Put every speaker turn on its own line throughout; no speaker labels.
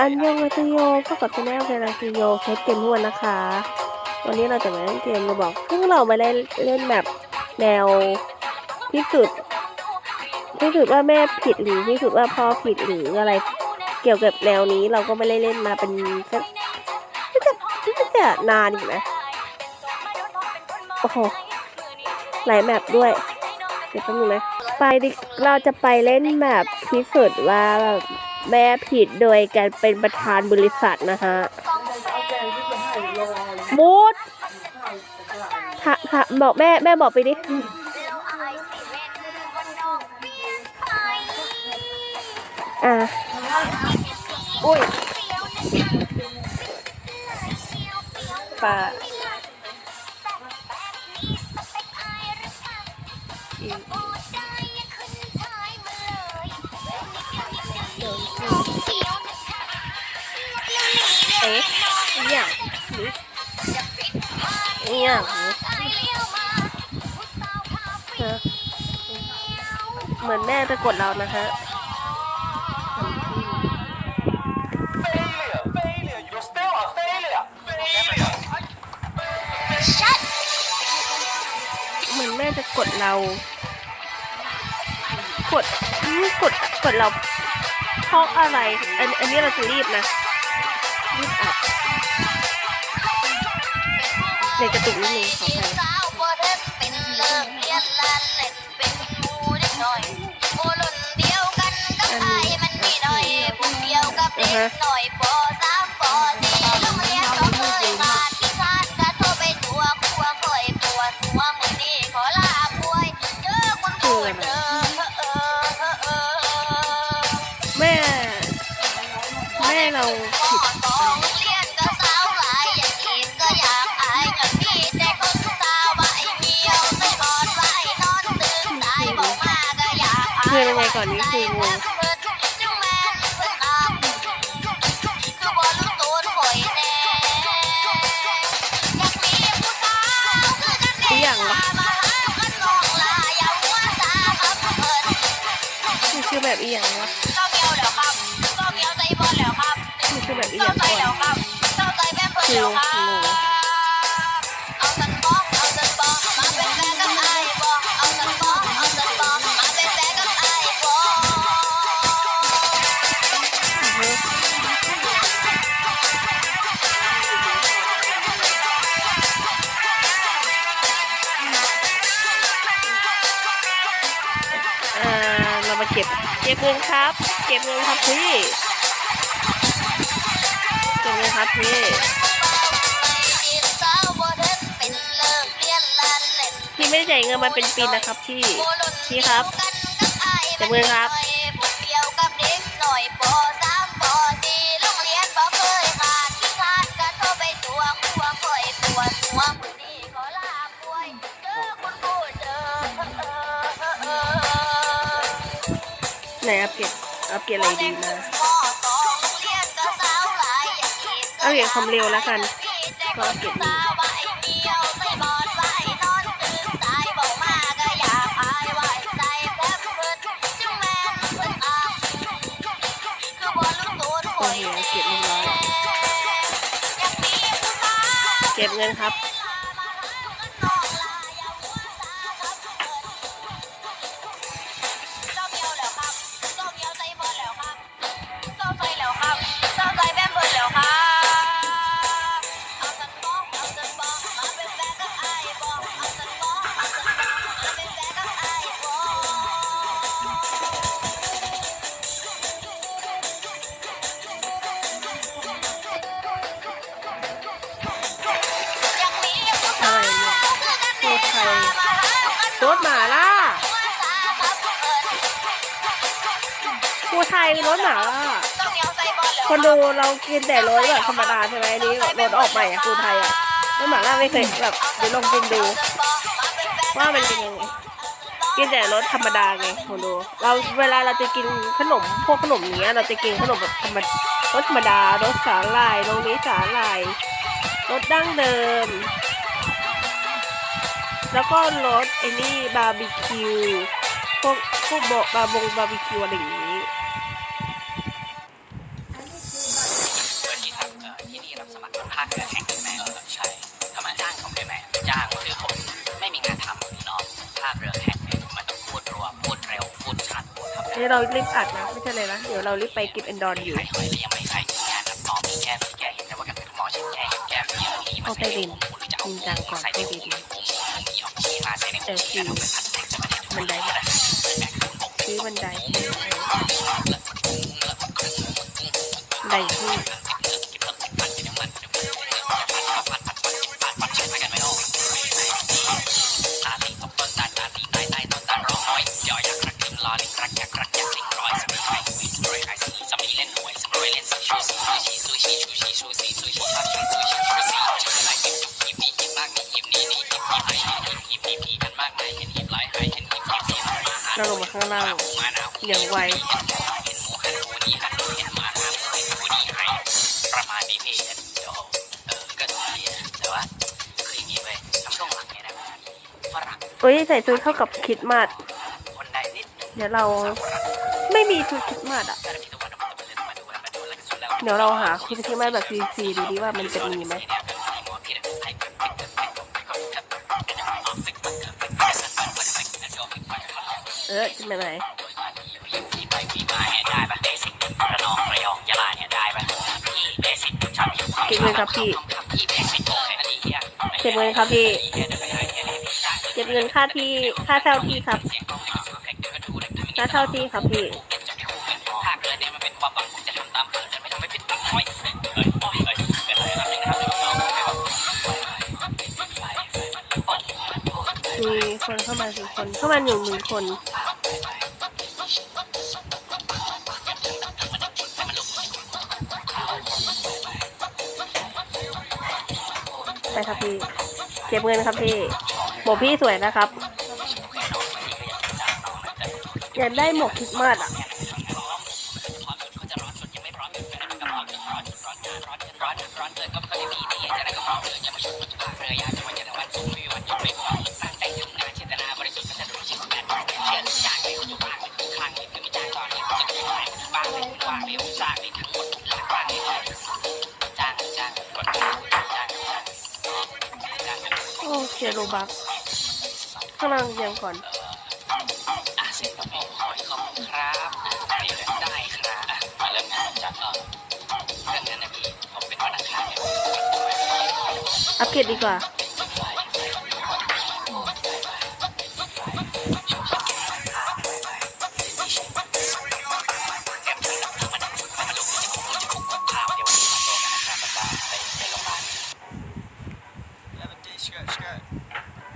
อันยองวัตโยพบกับชาแนลเวลาคิโยเคสเกมทุกวันนะคะ วันนี้เราจะมาเล่นเกมเราบอกซึ่งเราไม่ได้เล่นแบบแนวพิสูจน์พิสูจน์ว่าแม่ผิดหรือพิสูจน์ว่าพ่อผิดหรืออะไร เกี่ยวกับแนวนี้เราก็ไม่ได้เล่นมาเป็นสักน่าจะน่าจะนานอยู่นะโอ้โหหลายแมปด้วยเดี๋ยวแป๊บนึงนะไปเราจะไปเล่นแมปพิสูจน์ว่าแบบ แม่ผิดโดยการเป็นประธานบริษัทนะฮะมูดถาถาบอกแม่แม่บอกไปดิอะอุ้ยปลา เอ๊ะอย่างนี้อย่างนี้เหมือนแม่จะกดเรานะฮะเหมือนแม่จะกดเรา กดกด กดเราเพราะอะไร อันอันนี้เราจะรีบนะ ในกระตุกนิดนึงขออภัย
อือฮะหน่อยปอ ยบ่อือ
ฮึอ่าเรามาเก็บ เก็บเงินครับ เก็บเงินครับพี่ เก็บเงินครับพี่ พี่ไม่ได้จ่ายเงินมาเป็นปีนะครับพี่พี่ครับเก็บเงินครับ
เกี่ยวกับเด็กหน่อยปสามปสี่โรงเรียนบ่เคยขาดที่ขาดก็โทรไปตัวครัวคอยปวดหัวมือนี้ขอลาป่วยเจอคุณครูเจอเออเออเออ
ไหนอัปเกรดอัปเกรดอะไรดีนะ
มสองเรียนก็สาวหลายอยากกิน
เอาเกรดความเร็วแล้วกัน
ก็เก็บมา เก็บเงินครั
บ ไทยรถหมาล่า
ต้องเหนียวใจบ่แล้ว
คนดูเรากินแต่รถแบบธรรมดาใช่ไหมอันนี้รถออกใหม่อะผู้ไทยอะรถหมาล่าไม่เคยแบบเดี๋ยวลองกินดู ว่ามันเป็นยังไงกินแต่รสธรรมดาไงคนดู เราเวลาเราจะกินขนมพวกขนมอย่างเงี้ย เราจะกินขนมแบบธรรมดารสธรรมดารสสาหร่ายโรงนี้สาหร่ายรสดั้งเดิม แล้วก็รสไอ้นี่บาร์บีคิวพวกพวกบอกบาบงบาร์บีคิวอะไรอย่างงี้ ได้ไหมเออใช่ทำไมจ้างผมได้ไหมจ้างคือผมไม่มีงานทำพี่น้องภาพเรือแข่งนมันต้องพูดรัวพูดเร็วพูดชัดพูดทฮ้นี่เรารีบอัดนะไม่
ใช่เลยนะเดี๋ยวเรารีบไปกิบเอนดอนอยู่ ใครเคยยัง
ไม่ใครงา
นรับน้อง
มีแก้แก้แต่ว่ากันหมอฉันแก้
แก้มเยอนี่มันใส่ในหูรืจะเอา
ก่อนใส่ในหูยอมที่มาใส่ในหูแล้วมันพันแตกจะมาได้
มันบันไดบันไดที่ เราลงมาข้างล่างอย่างไวโอ้ยใส่ชุดเข้า
กับคิดมา
ดเดี๋ยวเราไม่
มีชุดคิดมาดอะ
เดี๋ยวเราหาคุดคิดมา
ดแบบฟรีดูดีว่ามันจะมีไห
ม สียงกล้องให้กับเดี๋ยวก็ดูเลย
ค่าเช่าที่ครับพี่
จะไม่คู่กันภาคเรือเนี่ยมันเป็นความหวังผมจะทำตามเพื่อนไม่ทำให้ผิดหวังน้อยเอ้ยเอ้ยเอ้ยเป็นอะไรครับนะครับน้อง
มีคนเข้ามาสี่คนเข้ามาอยู่หนึ่งคน ครับพี่ เก็บเงินครับพี่ หมวกพี่สวยนะครับ อยากได้หมวกคริสต์มาสอะ บักข้างล่างยังก่อน
อะเสร็จแล้วพี่ขอขอบคุณครับเดี๋ยได้ครับอะมาเริ่มงานจากเออเรื่องนั้นนะพี่ผมเป็นวันอังคารเนี่ย
อัปเกรดดีกว่า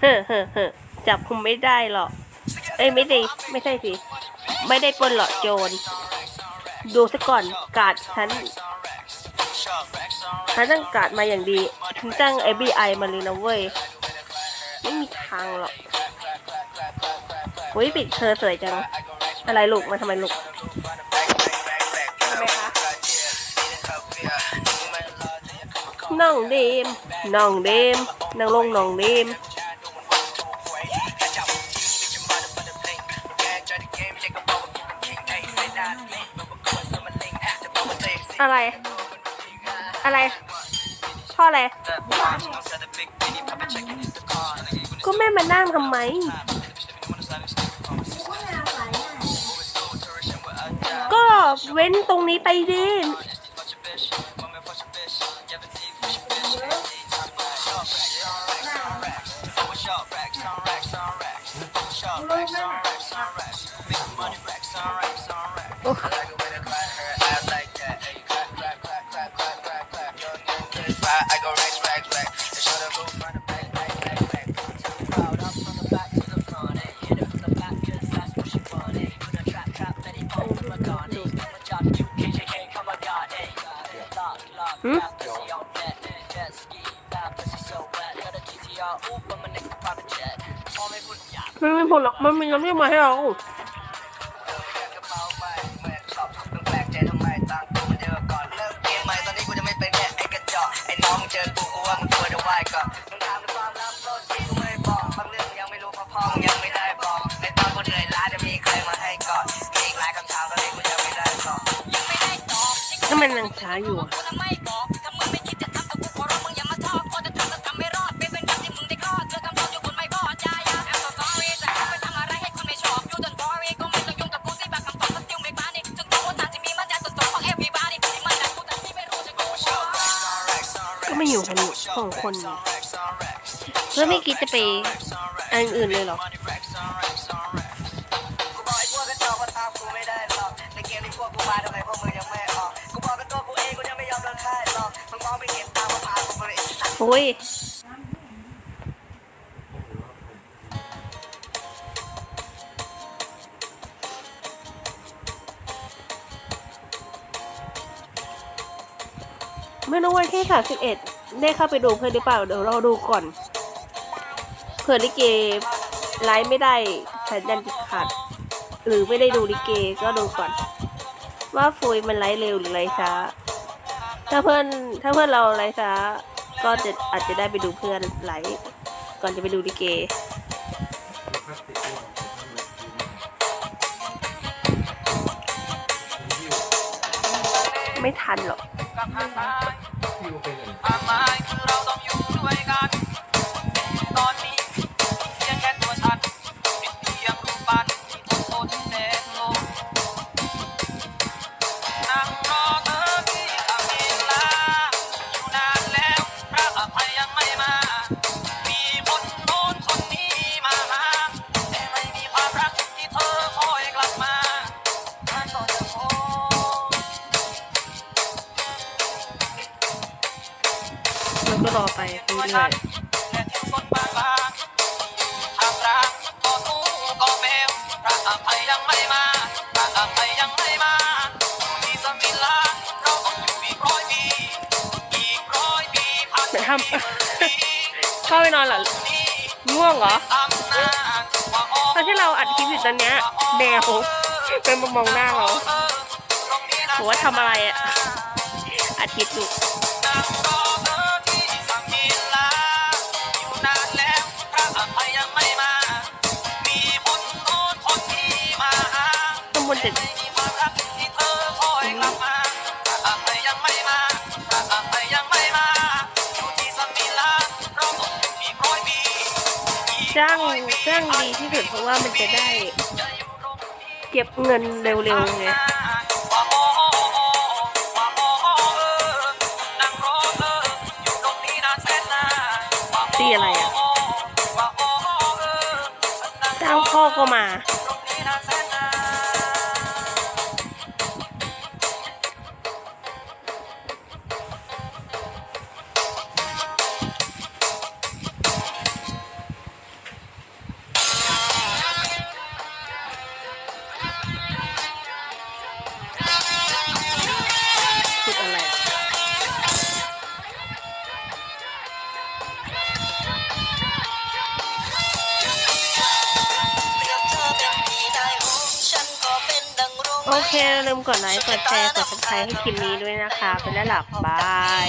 ฮ้อเฮ้อเฮ้อจับคุมไม่ได้หรอก เอ้ยไม่ได้ไม่ใช่สิ ไม่ได้ปนหรอกโจร ดูซะก่อนกาดฉันฉันตั้งกาดมาอย่างดีฉันจ้าง FBI มาเลยนะเว้ย ไม่มีทางหรอกอุ้ยปิดเธอสวยจัง อะไรลูกมาทำไมลูกทำไมคะน้องเดมน้องเดมนางลงน้องเดม อะไร อะไรพ่ออะไร ก็แม่มานั่งทำไม ก็เว้นตรงนี้ไปดิโอ้
I go racks, racks, racks. They show the roof from the back, back, back, back. Proud up from the back to the front, eh. Hit it from the back 'cause that's what she want, eh. Put a trap, trap, let it go, come on, God, eh. Come on, job, you, KJK, come on, God, eh. Lock, lock,
Hmm?
bad pussy on net, eh. Jet ski, bad pussy so wet. Got a GTR, ooh, I'm a next private jet. พอไม่พูดหยาบ
ไม่มีผลหรอกมันมีน้ำเรียกมาให้เรา
กระเป๋าไปแม่ชอบมึงแปลกใจทำไมต่างกูมันเดียวก่อนเลิกเกมใหม่ตอนนี้กูจะไม่เป็นแค่ อยู่กัน
สอ
งคนเนี่ยแล้วไม่คิดจะไปอันอื่นเลยเหรอ
กูบอกไอ้พวกกระจอกว่าตามกูไม่ได้หรอกในเกมที่พวกกูมาทำไมพวกมึงยังไม่ออกกูบอกกับตัวกูเองกูยังไม่ยอมโดนค่ายหรอกมึงมองไม่เห็นตามว่าพากูไปไอ้สัตว์
โอ้ยไม่รู้วันที่สามสิบเอ็ด ได้เข้าไปดูเพื่อนหรือเปล่า เดี๋ยวเราดูก่อน เผื่อลิเกไลฟ์ไม่ได้สัญญาณติดขัด หรือไม่ได้ดูลิเกก็ดูก่อน ว่าฟุยมันไลฟ์เร็วหรือไลฟ์ช้า ถ้าเพื่อนถ้าเพื่อนเราไลฟ์ช้า ก็จะอาจจะได้ไปดูเพื่อนไลฟ์ก่อนจะไปดูลิเกไม่ทันหรอก
กับทางซ้ายทางไมคือเราต้องอยู่ด้วยกัน ตอนนี้ ยยังไม่มาพระอภัยยังไม่มาที่สมิลาเราต้องอยู่อีกร้อยปีอีกร้อยปีพัน
ๆเหมือนท
ปีำ
เข้าไปนอนเหรอ
นี้
ง่วงเหรอ
ตำนานว่าโอ้
ตอนที่เราอัดคลิปอยู่ตอนเนี้ยแดวเป็นมามองหน้าเรา
เออตรงนี้นะ
บอกว่าทำอะไรอะอัดคลิปอยู่
นั่งรอเธอที่สมิลาอยู่
ข้างบนจะ
ไม่มีความรักที่เธอคอยกลับมาพระอภัยยังไม่มาพระอภัยยังไม่มาอยู่ที่สมิลาเราต้องอยู่อีกร้อยปีอีก
จ้างจ้างดีที่สุดเพราะว่ามันจะได้ เก็บเงินเร็วๆไง
ตี
อะไรอะจ้างพ่อก็มา กดไล
ค์ กดแชร์
กดซับสไครต์ให้คลิปนี้ด้วยนะคะ ไปแล้วหลับบาย